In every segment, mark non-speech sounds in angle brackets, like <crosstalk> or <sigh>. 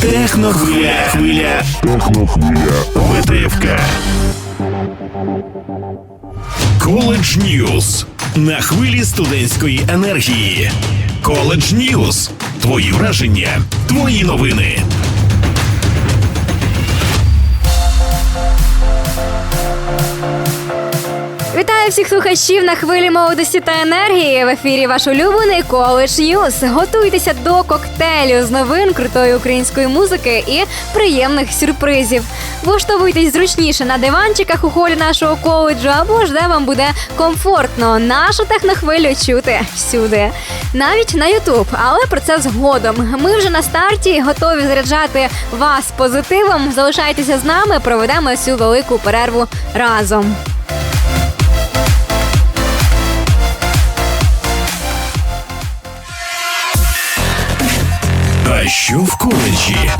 Технохвиля. Хвиля. Витивка. Коледж Ньюс. На хвилі студентської енергії. Коледж Ньюс. Твої враження, твої новини. Всіх слухачів на хвилі молодості та енергії. В ефірі ваш улюблений коледж Ньюз. Готуйтеся до коктейлю з новин крутої української музики і приємних сюрпризів. Влаштовуйтесь зручніше на диванчиках у холі нашого коледжу, або ж де вам буде комфортно нашу технохвилю чути всюди, навіть на Ютуб. Але про це згодом. Ми вже на старті готові заряджати вас позитивом. Залишайтеся з нами, проведемо цю велику перерву разом. А що в коледжі?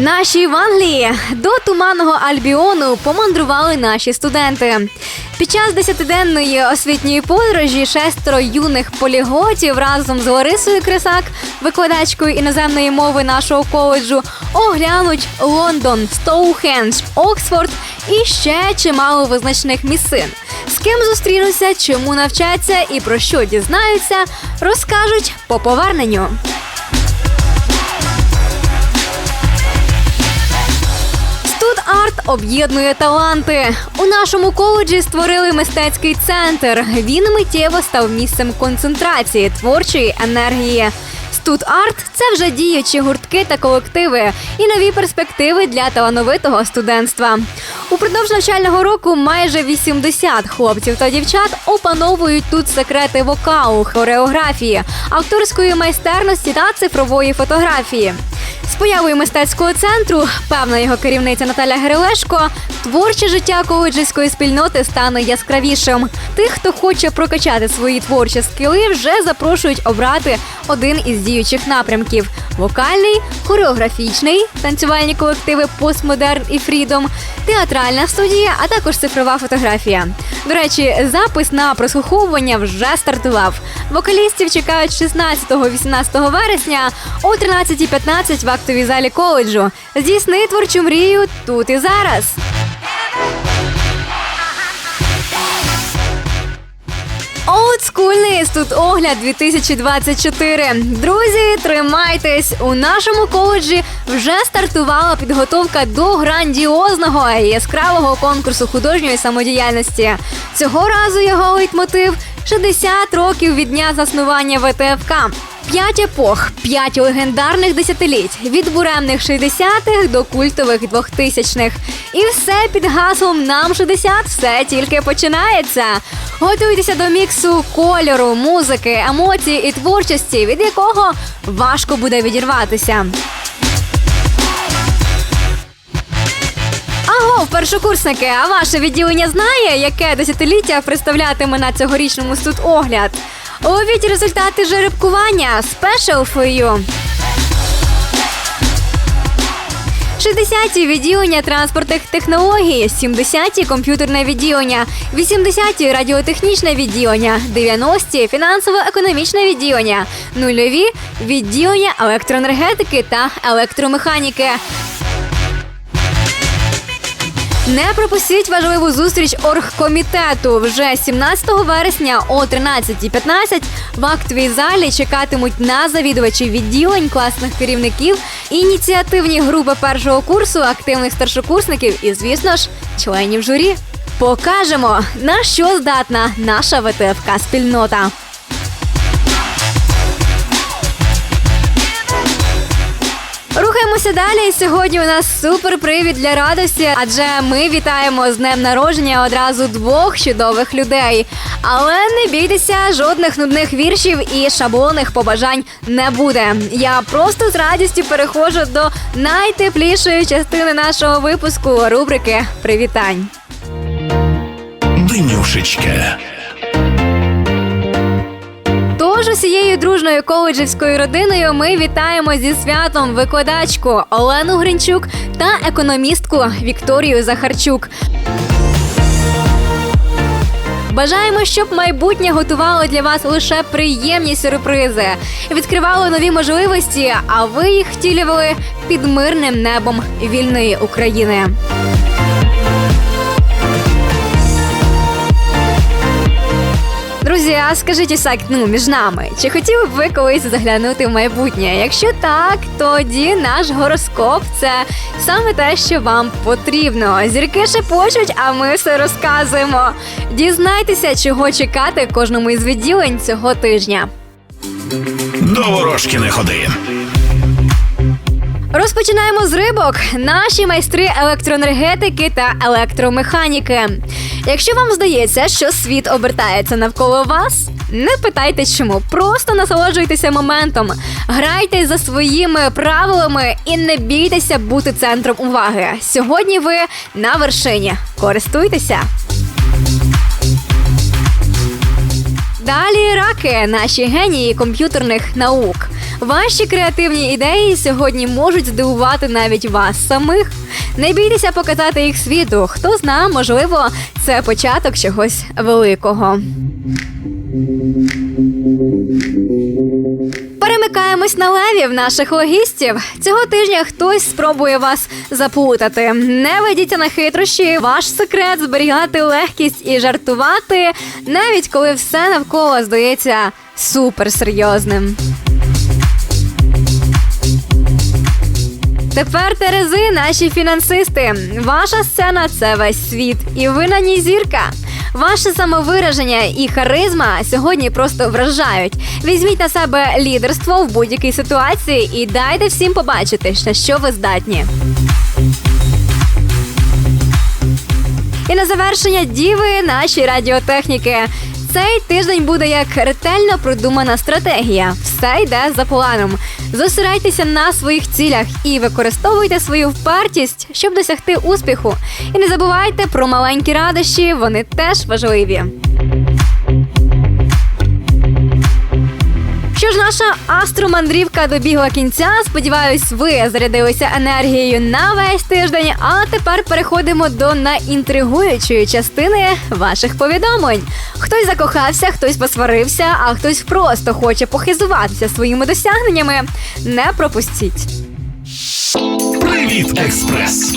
Наші в Англії до туманного Альбіону помандрували наші студенти. Під час десятиденної освітньої подорожі шестеро юних поліготів разом з Ларисою Крисак, викладачкою іноземної мови нашого коледжу, оглянуть Лондон, Стоухендж, Оксфорд і ще чимало визначних місцин. Ким зустрінуться, чому навчаться і про що дізнаються, розкажуть по поверненню. Арт об'єднує таланти. У нашому коледжі створили мистецький центр. Він миттєво став місцем концентрації творчої енергії. Студ Арт це вже діючі гуртки та колективи і нові перспективи для талановитого студентства. Упродовж навчального року майже 80 хлопців та дівчат опановують тут секрети вокалу, хореографії, акторської майстерності та цифрової фотографії. З появою мистецького центру, певна його керівниця Наталя Герелешко, творче життя коледжської спільноти стане яскравішим. Тих, хто хоче прокачати свої творчі скіли, вже запрошують обрати один із діючих напрямків: вокальний, хореографічний, танцювальні колективи постмодерн і фрідом, театральна студія, а також цифрова фотографія. До речі, запис на прослуховування вже стартував. Вокалістів чекають 16-18 вересня о 13.15 в актовій залі коледжу. Здійсни творчу мрію тут і зараз. Олдскульний тут огляд 2024. Друзі, тримайтесь! У нашому коледжі вже стартувала підготовка до грандіозного і яскравого конкурсу художньої самодіяльності. Цього разу його лейтмотив 60 років від дня заснування ВТФК. П'ять епох, п'ять легендарних десятиліть від буремних 60-х до культових 2000-х. І все під гаслом нам 60 все тільки починається. Готуйтеся до міксу кольору, музики, емоцій і творчості, від якого важко буде відірватися. Аго, першокурсники, а ваше відділення знає, яке десятиліття представлятиме на цьогорічному студогляд? Ловіть результати жеребкування. Special for you. 60-ті відділення транспортних технологій, 70-ті комп'ютерне відділення, 80-ті радіотехнічне відділення, 90-ті фінансово-економічне відділення, нульові відділення електроенергетики та електромеханіки. Не пропустіть важливу зустріч оргкомітету. Вже 17 вересня о 13.15 в актовій залі чекатимуть на завідувачів відділень, класних керівників, ініціативні групи першого курсу, активних старшокурсників і, звісно ж, членів журі. Покажемо, на що здатна наша ВТФК спільнота. Рухаємося далі. Сьогодні у нас супер привід для радості, адже ми вітаємо з днем народження одразу двох чудових людей. Але не бійтеся, жодних нудних віршів і шаблонних побажань не буде. Я просто з радістю переходжу до найтеплішої частини нашого випуску рубрики Привітань. Денюшечка. Тож усією дружною коледжівською родиною ми вітаємо зі святом викладачку Олену Гринчук та економістку Вікторію Захарчук. Бажаємо, щоб майбутнє готувало для вас лише приємні сюрпризи, відкривало нові можливості, а ви їх втілювали під мирним небом вільної України. Друзі, а скажіть ось так, ну між нами, чи хотіли б ви колись заглянути в майбутнє? Якщо так, тоді наш гороскоп це саме те, що вам потрібно. Зірки шепочуть, а ми все розказуємо. Дізнайтеся, чого чекати кожному із відділень цього тижня. До ворожки не ходи. Розпочинаємо з рибок. Наші майстри електроенергетики та електромеханіки. Якщо вам здається, що світ обертається навколо вас, не питайте чому, просто насолоджуйтеся моментом, грайте за своїми правилами і не бійтеся бути центром уваги. Сьогодні ви на вершині. Користуйтеся. Далі раки, наші генії комп'ютерних наук. Ваші креативні ідеї сьогодні можуть здивувати навіть вас самих. Не бійтеся показати їх світу. Хто зна, можливо, це початок чогось великого. Перемикаємось на левів наших логістів. Цього тижня хтось спробує вас заплутати. Не ведіться на хитрощі. Ваш секрет зберігати легкість і жартувати, навіть коли все навколо здається суперсерйозним. Тепер Терези, наші фінансисти. Ваша сцена це весь світ, і ви на ній зірка. Ваше самовираження і харизма сьогодні просто вражають. Візьміть на себе лідерство в будь-якій ситуації і дайте всім побачити, на що ви здатні. І на завершення діви наші радіотехніки. Цей тиждень буде як ретельно продумана стратегія. Все йде за планом. Зосирайтеся на своїх цілях і використовуйте свою впертість, щоб досягти успіху. І не забувайте про маленькі радощі, вони теж важливі. Наша астромандрівка добігла кінця. Сподіваюсь, ви зарядилися енергією на весь тиждень. А тепер переходимо до найінтригуючої частини ваших повідомлень. Хтось закохався, хтось посварився, а хтось просто хоче похизуватися своїми досягненнями. Не пропустіть. Привіт, експрес.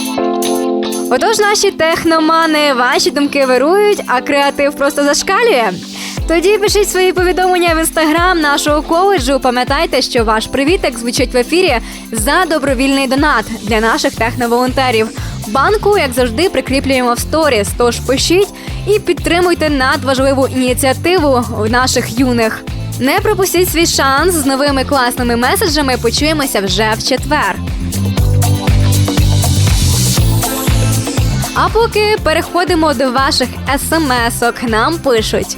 Отож, наші техномани, ваші думки вирують, а креатив просто зашкалює. Тоді пишіть свої повідомлення в інстаграм нашого коледжу. Пам'ятайте, що ваш привітик звучить в ефірі за добровільний донат для наших техноволонтерів. Банку, як завжди, прикріплюємо в сторіс. Тож пишіть і підтримуйте надважливу ініціативу наших юних. Не пропустіть свій шанс з новими класними меседжами. Почуємося вже в четвер. А поки переходимо до ваших смс-ок, нам пишуть.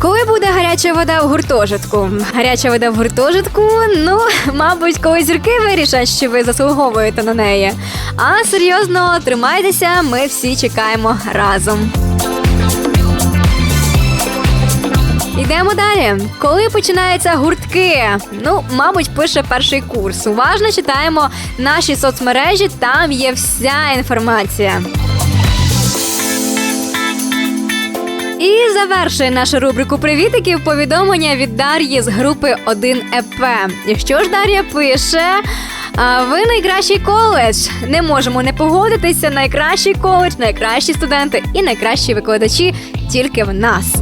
Коли буде гаряча вода в гуртожитку? Гаряча вода в гуртожитку? Ну, <laughs> мабуть, коли зірки вирішать, що ви заслуговуєте на неї. А серйозно, тримайтеся, ми всі чекаємо разом. Йдемо далі. Коли починаються гуртки? Ну, мабуть, пише перший курс. Уважно читаємо наші соцмережі, там є вся інформація. І завершує нашу рубрику привітиків повідомлення від Дар'ї з групи 1 еп Якщо ж Дар'я пише. А ви найкращий коледж. Не можемо не погодитися. Найкращий коледж, найкращі студенти і найкращі викладачі тільки в нас.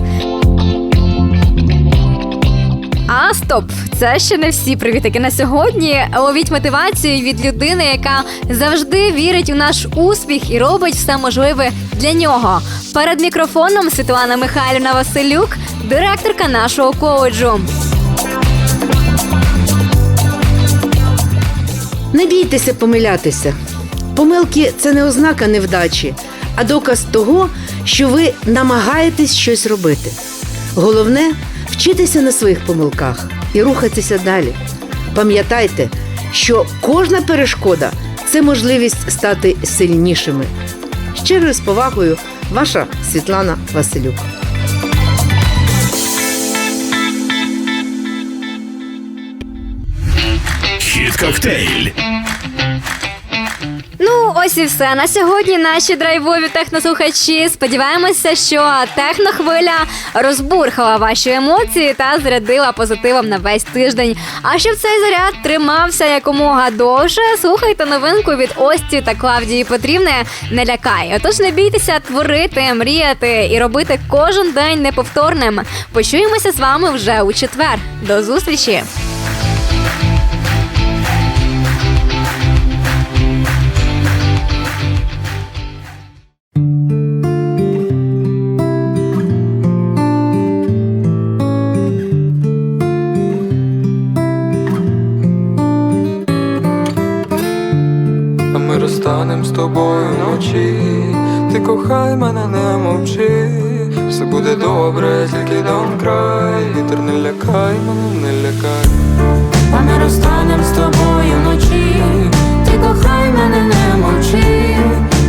А стоп, це ще не всі привітики на сьогодні. Ловіть мотивацію від людини, яка завжди вірить у наш успіх і робить все можливе для нього. Перед мікрофоном Світлана Михайлівна Василюк, директорка нашого коледжу. Не бійтеся помилятися. Помилки це не ознака невдачі, а доказ того, що ви намагаєтесь щось робити. Головне вчитися на своїх помилках і рухатися далі. Пам'ятайте, що кожна перешкода це можливість стати сильнішими. Щирою з повагою, ваша Світлана Василюк. Хіт коктейль. Ось і все на сьогодні. Наші драйвові технослухачі. Сподіваємося, що технохвиля розбурхала ваші емоції та зарядила позитивом на весь тиждень. А щоб цей заряд тримався якомога довше, слухайте новинку від Ості та Клавдії Петрівни не лякай. Отож не бійтеся творити, мріяти і робити кожен день неповторним. Почуємося з вами вже у четвер. До зустрічі! Розстанем з тобою вночі. Ти кохай мене, не мовчи. Все буде добре, тільки дам край. Вітер не лякай мене, не лякай. А ми розстанем з тобою вночі. Ти кохай мене, не мовчи.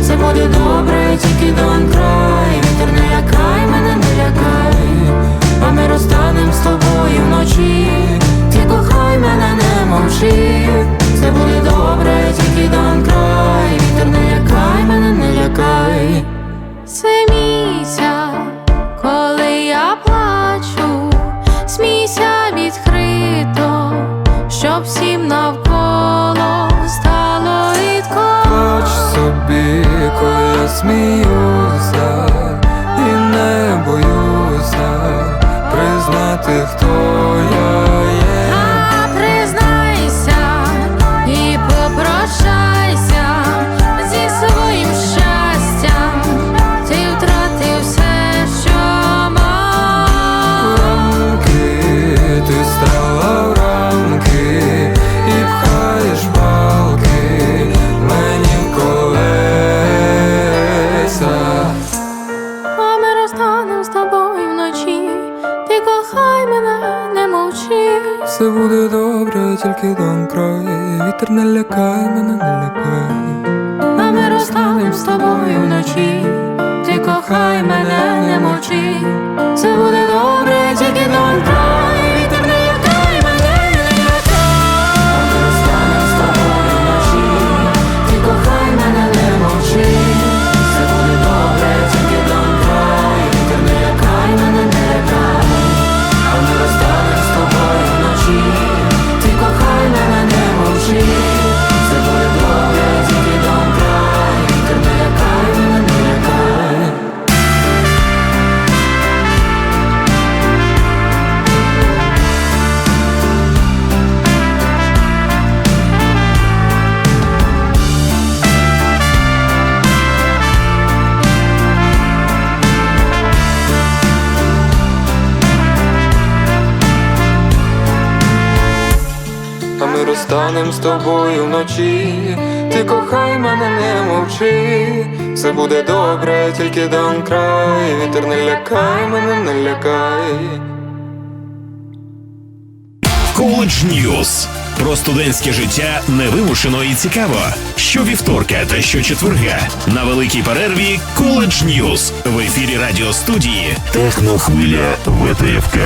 Все буде добре, тільки дон край. Вітер не лякай мене, не лякай. А ми розстанем з тобою вночі. Ти кохай коли ми розстанем з тобою вночі. Ти кохай мене, не мовчи. Все буде добре, тільки дам край. Вітер не лякай мене, не лякай. Коледж Ньюз. Про студентське життя невимушено і цікаво. Щовівторка та щочетверга на великій перерві Коледж Ньюз в ефірі радіостудії Технохвиля ВТФК.